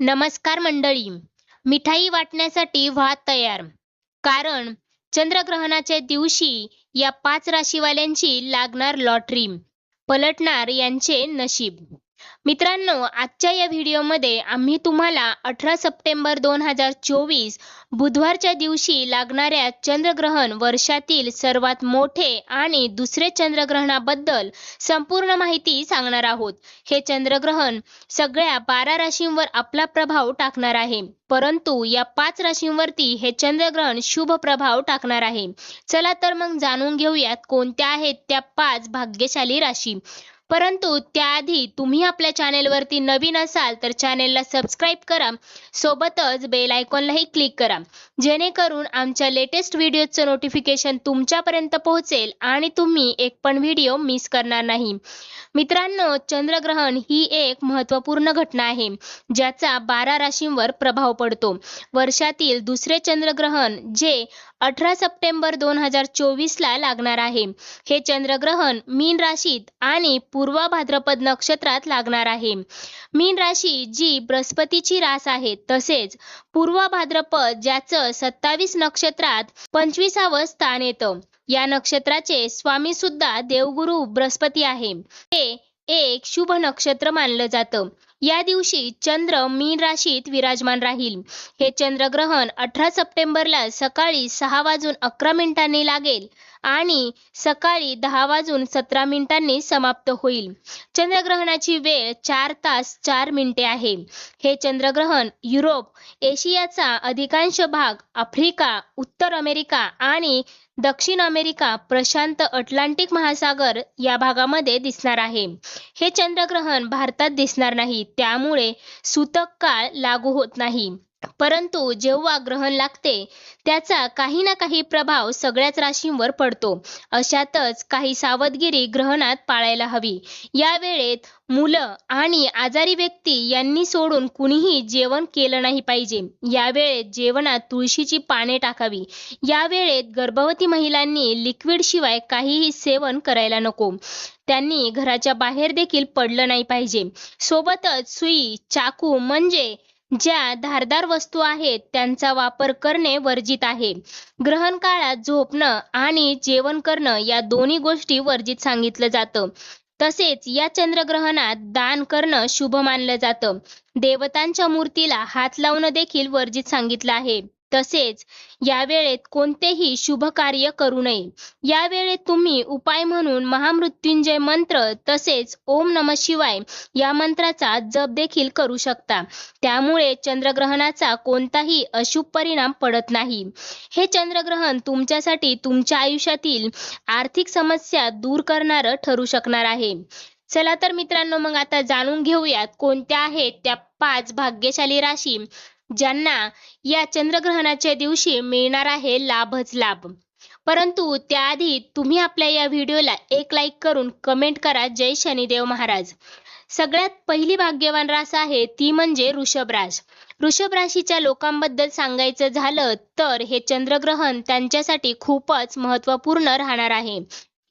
नमस्कार मंडळी. मिठाई वाटण्यासाठी व्हा तयार. कारण चंद्रग्रहणाच्या दिवशी या पाच राशीवाल्यांची लागणार लॉटरी. पलटणार यांचे नशीब. मित्रांनो आजच्या या व्हिडिओमध्ये आम्ही तुम्हाला अठरा सप्टेंबर दोन हजार चोवीस बुधवारच्या दिवशी लागणाऱ्या चंद्रग्रहण वर्षातील सर्वात मोठे आणि दुसरे चंद्रग्रहणाबद्दल संपूर्ण माहिती सांगणार आहोत. हे चंद्रग्रहण सगळ्या बारा राशींवर आपला प्रभाव टाकणार आहे. परंतु या पाच राशींवरती हे चंद्रग्रहण शुभ प्रभाव टाकणार आहे. चला तर मग जाणून घेऊयात कोणत्या आहेत त्या पाच भाग्यशाली राशी. परंतु त्याआधी तुम्ही आपल्या चॅनेलवरती नवीन असाल तर चॅनेलला सबस्क्राईब करा. सोबतच बेल आयकॉनलाही क्लिक करा. जेणेकरून आमच्या लेटेस्ट व्हिडिओचं नोटिफिकेशन तुमच्यापर्यंत पोहोचेल आणि तुम्ही एक पण व्हिडिओ मिस करणार नाही. मित्रांनो चंद्रग्रहण ही एक महत्त्वपूर्ण घटना आहे ज्याचा बारा राशींवर प्रभाव पडतो. वर्षातील दुसरे चंद्रग्रहण जे अठरा सप्टेंबर दोन हजार चोवीसला लागणार आहे. हे चंद्रग्रहण मीन राशीत आणि पूर्वा भाद्रपद नक्षत्रात लागणार आहे. मीन राशी जी बृहस्पतीची रास आहे तसेच पूर्वा भाद्रपद ज्याचं सत्तावीस नक्षत्रात पंचवीसावं स्थान येतं. या नक्षत्राचे स्वामी सुद्धा देवगुरु बृहस्पती आहे. हे एक शुभ नक्षत्र मानलं जातं. या दिवशी चंद्र मीन राशीत विराजमान राहील. हे चंद्रग्रहण अठरा सप्टेंबरला सकाळी सहा वाजून अकरा मिनिटांनी लागेल आणि सकाळी दहा वाजून सतरा मिनिटांनी समाप्त होईल. चंद्रग्रहणाची वेळ चार तास चार मिनिटे आहे. हे चंद्रग्रहण युरोप एशियाचा अधिकांश भाग आफ्रिका उत्तर अमेरिका आणि दक्षिण अमेरिका प्रशांत अटलांटिक महासागर या भागामध्ये दिसणार आहे. हे चंद्रग्रहण भारतात दिसणार नाही. त्यामुळे सूतक काळ लागू होत नाही. परंतु जेव्हा ग्रहण लागते त्याचा काही ना काही प्रभाव सगळ्याच राशींवर पडतो. अशातच काही सावधगिरी ग्रहणात पाळायला हवी. या वेळेत मुलं आणि आजारी व्यक्ती यांनी सोडून कुणीही जेवण केलं नाही पाहिजे. या वेळेत जेवणात तुळशीची पाने टाकावी. या वेळेत गर्भवती महिलांनी लिक्विड शिवाय काहीही सेवन करायला नको. त्यांनी घराच्या बाहेर देखील पडलं नाही पाहिजे. सोबतच सुई चाकू म्हणजे ज्या धारदार वस्तू आहेत त्यांचा वापर करणे वर्जित आहे. ग्रहण काळात झोपणं आणि जेवण करणं या दोन्ही गोष्टी वर्जित सांगितलं जातं. तसेच या चंद्रग्रहणात दान करणं शुभ मानलं जातं. देवतांच्या मूर्तीला हात लावणं देखील वर्जित सांगितलं आहे. तसेच या वेळेत कोणतेही शुभ कार्य करू नये. यावेळेत तुम्ही उपाय म्हणून महामृत्युंजय मंत्र तसेच ओम नम शिवाय या मंत्राचा जप देखील करू शकता. त्यामुळे चंद्रग्रहणाचा कोणताही अशुभ परिणाम पडत नाही. हे चंद्रग्रहण तुमच्यासाठी तुमच्या आयुष्यातील आर्थिक समस्या दूर करणारं ठरू शकणार आहे. चला तर मित्रांनो मग आता जाणून घेऊयात कोणत्या आहेत त्या पाच भाग्यशाली राशी. ज्यांना या चंद्रग्रहणाच्या दिवशी मिळणार आहे लाभच लाभ. परंतु त्याआधी तुम्ही आपल्या या व्हिडिओला एक लाईक करून कमेंट करा जय शनिदेव महाराज. सगळ्यात पहिली भाग्यवान रास आहे ती म्हणजे ऋषभ रास. वृषभ राशीच्या लोकांबद्दल सांगायचं झालं तर हे चंद्रग्रहण त्यांच्यासाठी खूपच महत्त्वपूर्ण राहणार आहे.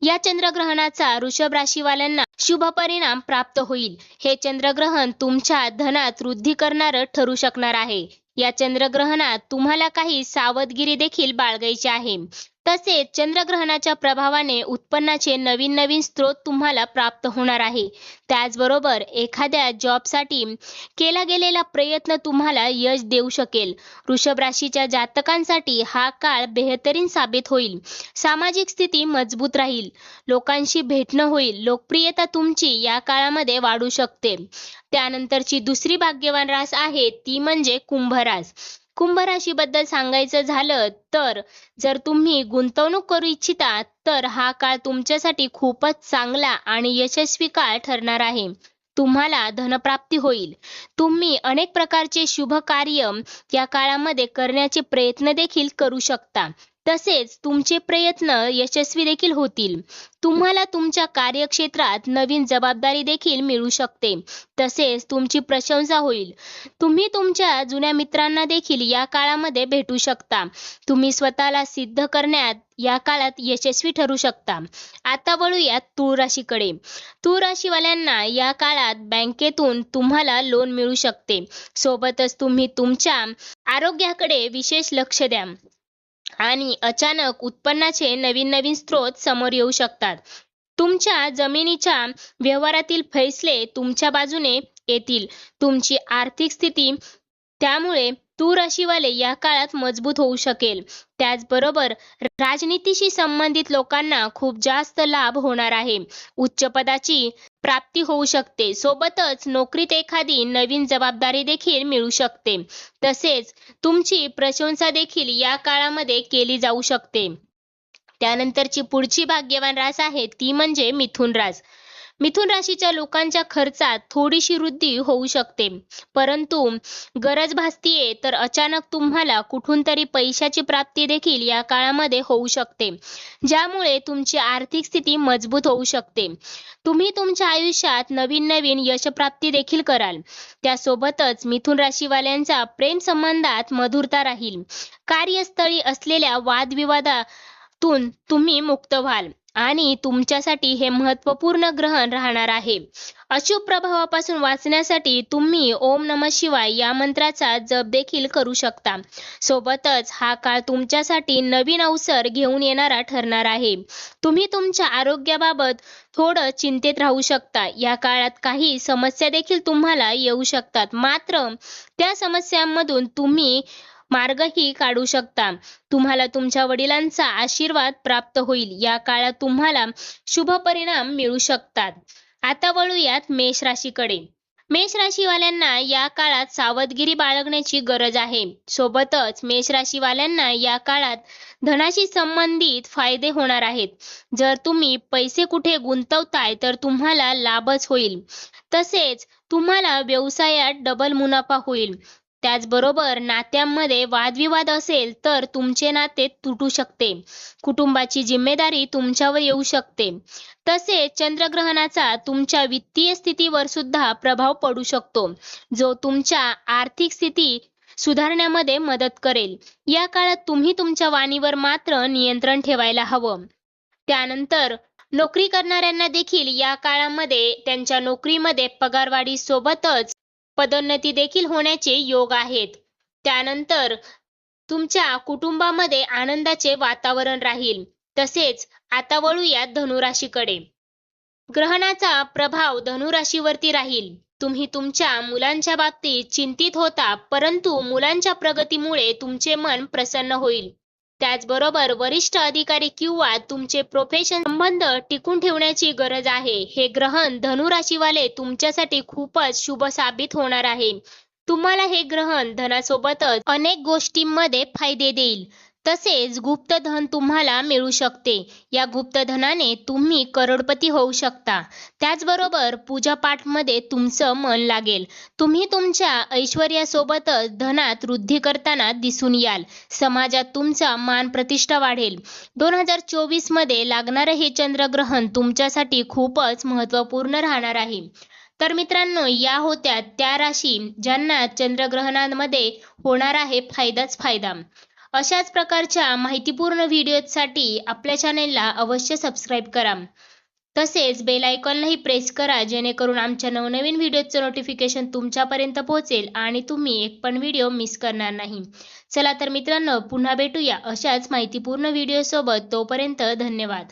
या चंद्रग्रहणाचा वृषभ राशीवाल्यांना शुभ परिणाम प्राप्त होईल. हे चंद्रग्रहण तुमच्या धनात वृद्धी करणारं ठरू शकणार आहे. या चंद्रग्रहणात तुम्हाला काही सावधगिरी देखील बाळगायची आहे. तसेच चंद्रग्रहणाच्या प्रभावाने उत्पन्नाचे नवीन नवीन स्रोत तुम्हाला प्राप्त होणार आहे. त्याचबरोबर एखाद्या जॉबसाठी केला गेलेला प्रयत्न तुम्हाला यश देऊ शकेल. वृषभ राशीच्या जातकांसाठी हा काळ बेहतरीन साबित होईल. सामाजिक स्थिती मजबूत राहील. लोकांशी भेटणं होईल. लोकप्रियता तुमची या काळामध्ये वाढू शकते. त्यानंतरची दुसरी भाग्यवान रास आहे ती म्हणजे कुंभ रास कुंभ राशीबद्दल सांगायचं झालं तर जर तुम्ही गुंतवणूक करू इच्छिता तर हा काळ तुमच्यासाठी खूपच चांगला आणि यशस्वी काळ ठरणार आहे. तुम्हाला धनप्राप्ती होईल. तुम्ही अनेक प्रकारचे शुभ कार्य या काळामध्ये करण्याचे प्रयत्न देखील करू शकता. तसेच तुमचे प्रयत्न यशस्वी देखील होतील. तुम्हाला तुमच्या कार्यक्षेत्रात नवीन जबाबदारी देखील मिळू शकते. तसेच तुमची प्रशंसा होईल. तुम्ही तुमच्या जुन्या मित्रांना देखील या काळामध्ये भेटू शकता. तुम्ही स्वतःला सिद्ध करण्यात या काळात यशस्वी ठरू शकता. आता वळूयात तूळ राशीकडे. तूळ राशीवाल्यांना या काळात बँकेतून तुम्हाला लोन मिळू शकते. सोबतच तुम्ही तुमच्या आरोग्याकडे विशेष लक्ष द्या. आणि अचानक उत्पन्नाचे नवीन नवीन स्रोत समोर येऊ शकतात. तुमच्या जमिनीच्या व्यवहारातील फैसले तुमच्या बाजूने येतील. तुमची आर्थिक स्थिती त्यामुळे तूर राशीवाले या काळात मजबूत होऊ शकेल. त्याचबरोबर राजनीतीशी संबंधित लोकांना खूप जास्त लाभ होणार आहे. उच्च पदाची प्राप्ती होऊ शकते. सोबतच नोकरीत एखादी नवीन जबाबदारी देखील मिळू शकते. तसेच तुमची प्रशंसा देखील या काळामध्ये केली जाऊ शकते. त्यानंतरची पुढची भाग्यवान रास आहे ती म्हणजे मिथुन रास. मिथुन राशीच्या लोकांच्या खर्चात थोडीशी वृद्धी होऊ शकते. परंतु गरज भासतीये तर अचानक तुम्हाला कुठून तरी पैशाची प्राप्ती देखील या काळामध्ये होऊ शकते. ज्यामुळे तुमची आर्थिक स्थिती मजबूत होऊ शकते. तुम्ही तुमच्या आयुष्यात नवीन नवीन यशप्राप्ती देखील कराल. त्यासोबतच मिथुन राशीवाल्यांचा प्रेम संबंधात मधुरता राहील. कार्यस्थळी असलेल्या वादविवादातून तुम्ही मुक्त व्हाल. आणि तुमच्यासाठी हे महत्त्वपूर्ण ग्रहण राहणार आहे. अशुभ प्रभावापासून वाचण्यासाठी तुम्ही ओम नम शिवाय या मंत्राचा जप देखील करू शकता. सोबतच हा काळ तुमच्यासाठी नवीन अवसर घेऊन येणारा ठरणार आहे. तुम्ही तुमच्या आरोग्याबाबत थोडं चिंतेत राहू शकता. या काळात काही समस्या देखील तुम्हाला येऊ शकतात. मात्र त्या समस्यांमधून तुम्ही मार्गही काढू शकता. तुम्हाला तुमच्या वडिलांचा आशीर्वाद प्राप्त होईल. या काळात तुम्हाला शुभ परिणाम मिळू शकतात. आता वळूयात मेष राशीकडे. मेष राशीवाल्यांना या काळात सावधगिरी बाळगण्याची गरज आहे. सोबतच मेष राशीवाल्यांना या काळात धनाशी संबंधित फायदे होणार आहेत. जर तुम्ही पैसे कुठे गुंतवताय तर तुम्हाला लाभच होईल. तसेच तुम्हाला व्यवसायात डबल मुनाफा होईल. त्याचबरोबर नात्यांमध्ये वादविवाद असेल तर तुमचे नाते तुटू शकते. कुटुंबाची जिम्मेदारी तुमच्यावर येऊ शकते. तसेच चंद्रग्रहणाचा तुमच्या वित्तीय स्थितीवर सुद्धा प्रभाव पडू शकतो जो तुमच्या आर्थिक स्थिती सुधारण्यामध्ये मदत करेल. या काळात तुम्ही तुमच्या वाणीवर मात्र नियंत्रण ठेवायला हवं. त्यानंतर नोकरी करणाऱ्यांना देखील या काळामध्ये त्यांच्या नोकरीमध्ये पगारवाढी सोबतच पदोन्नती देखील होण्याचे योग आहेत. त्यानंतर तुमच्या कुटुंबामध्ये आनंदाचे वातावरण राहील. तसेच आता वळूया धनुराशीकडे. ग्रहणाचा प्रभाव धनुराशीवरती राहील. तुम्ही तुमच्या मुलांच्या बाबतीत चिंतित होता परंतु मुलांच्या प्रगतीमुळे तुमचे मन प्रसन्न होईल. त्याचबरोबर वरिष्ठ अधिकारी किंवा तुमचे प्रोफेशन संबंध टिकून ठेवण्याची गरज आहे. हे ग्रहण धनुराशीवाले तुमच्यासाठी खूपच शुभ साबित होणार आहे. तुम्हाला हे ग्रहण धनासोबतच अनेक गोष्टींमध्ये फायदे देईल. तसेच गुप्त धन तुम्हाला मिळू शकते. या गुप्त धनाने तुम्ही करोडपती होऊ शकता. त्याचबरोबर पूजापाठमध्ये तुमचं मन लागेल. तुम्ही तुमच्या ऐश्वर्यासोबतच धनात वृद्धी करताना दिसून याल. समाजात तुमचा मान प्रतिष्ठा वाढेल. दोन हजार चोवीसमध्ये लागणारं हे चंद्रग्रहण तुमच्यासाठी खूपच महत्त्वपूर्ण राहणार आहे. तर मित्रांनो या होत्या त्या राशी ज्यांना चंद्रग्रहणांमध्ये होणार आहे फायदाच फायदा. अशाच प्रकारच्या माहितीपूर्ण व्हिडिओसाठी आपल्या चॅनेलला अवश्य सबस्क्राईब करा. तसेच बेल आयकॉनलाही प्रेस करा जेणेकरून आमच्या नवनवीन व्हिडिओचं नोटिफिकेशन तुमच्यापर्यंत पोहोचेल आणि तुम्ही एक पण व्हिडिओ मिस करणार नाही. चला तर मित्रांनो पुन्हा भेटूया अशाच माहितीपूर्ण व्हिडिओसोबत. तोपर्यंत धन्यवाद.